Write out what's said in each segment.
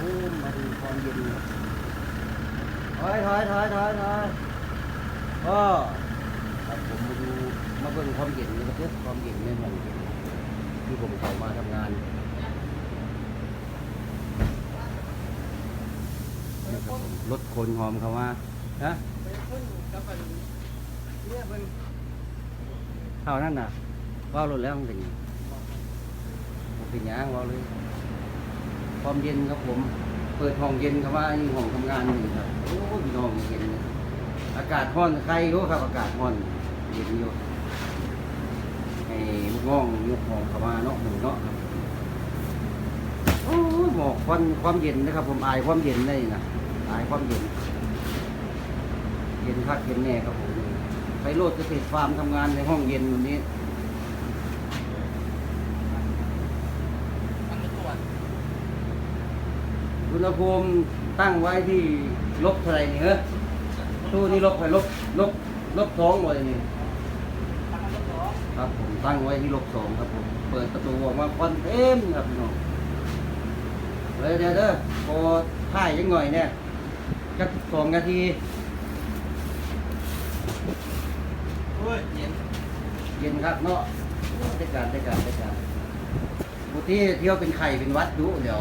ผมมาดูความเย็นถอยถอยถอยถอยถอยก็ครับผมมาดูมาเบิ่งความเย็นนะครับเพื่อความเย็นในห้องเย็นที่ผมเข้ามาทำงานนี่ครับผมรถโคนหอมเขาว่าฮะเท่านั้นน่ะว่ารถแล้วมันเป็นยังมันเป็นยังว่าเลย ความเย็นครับผม เปิดห้องเย็นครับว่าห้องทำงานนี่ครับโอ้พี่น้องเย็นอากาศร้อนใครรู้ครับ อากาศร้อนเย็นอยู่ให้ลูกน้องยกห้องเข้ามาเนาะหนึ่งเนาะครับโอ้หมอกควันความเย็นนะครับ ผมอายความเย็นได้นะอายความเย็น เย็นคักเย็นแน่ครับผมไปโลดเกษตรฟาร์มทำงานในห้องเย็นวันนี้ไม่ตรวจ อุณหภูมิตั้งไว้ที่ลบเท่าไหร่นี่เหรอตู้นี่ลบไปลบลบลบสองหมดเลยนี่ทำมันไม่ตรวจครับผมตั้งไว้ที่ลบสองครับผมเปิดประตูออกมาควันเต็มครับพี่น้องเลยเดี๋ยวเด้อพอถ่ายยังหน่อยเนี่ยจักสองนาทีเฮ้ยเย็นเย็นครับเนาะได้การได้การได้การบุที่เที่ยวเป็นไข่เป็นหวัดดูเดี๋ยว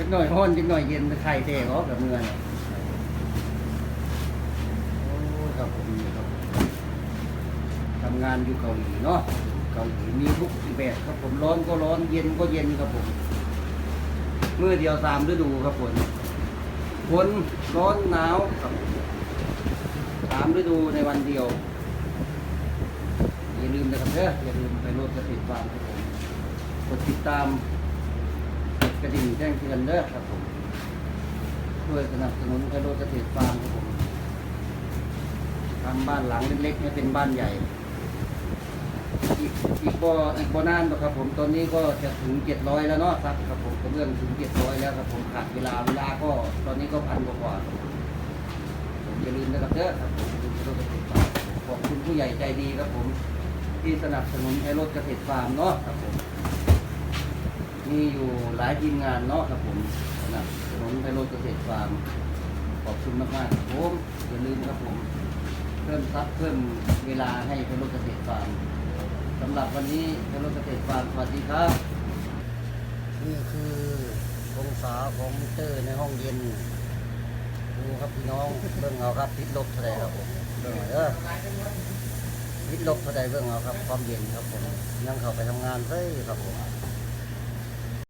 จักหน่อยห้อนจักหน่อยเย็นเป็นไข่เตะออกกับเมืองเนี่ยโอ้ครับผมครับทำงานอยู่เกาหลีเนาะเกาหลีมีทุกแบบครับผมร้อนก็ร้อนเย็นก็เย็นครับผมเมื่อเดียวสามฤดูครับผมฝนร้อนหนาวครับสามฤดูในวันเดียวอย่าลืมนะครับเด้ออย่าลืมไปโหลดกระติดฟามครับผมกดติดตาม กระดิ่งแจ้งเตือนเด้อครับผมช่วยสนับสนุนไปโหลดกระติดฟาร์มครับผมทำบ้านหลังเล็กๆให้เป็นบ้านใหญ่ อีกอีกบ่อีกบ่นานหรอกครับผมตอนนี้ก็จะถึงเจ็ดร้อยแล้วเนาะครับครับผมกระเบื้องถึงเจ็ดร้อยแล้วครับผมขาดเวลาเวลาก็ตอนนี้ก็พันกว่าๆครับผมผมอย่าลืมนะครับเด้อครับผมอย่าลืมไปโหลดกระติดฟาร์มขอบคุณผู้ใหญ่ใจดีครับผม ที่สนับสนุนไอ้รถเกษตรฟาร์มเนาะครับผม มีอยู่หลายทีมงานเนาะครับผมสนับสนุนไอ้รถเกษตรฟาร์มขอบคุณมากๆครับผมอย่าลืมครับผม เพิ่มซับเพิ่มเวลาให้ไอ้รถเกษตรฟาร์มสำหรับวันนี้ไอ้รถเกษตรฟาร์มสวัสดีครับ นี่คือองศาของมิเตอร์ในห้องเย็นดูครับพี่น้องเบิ่งเอาครับติดลบเท่าไหร่ครับผมเบิ่งเอาเด้อวิทย์ลบเท่าใดเบื้องเอาครับความเย็นครับผมยังเข้าไปทำงานเฮ้ยครับผม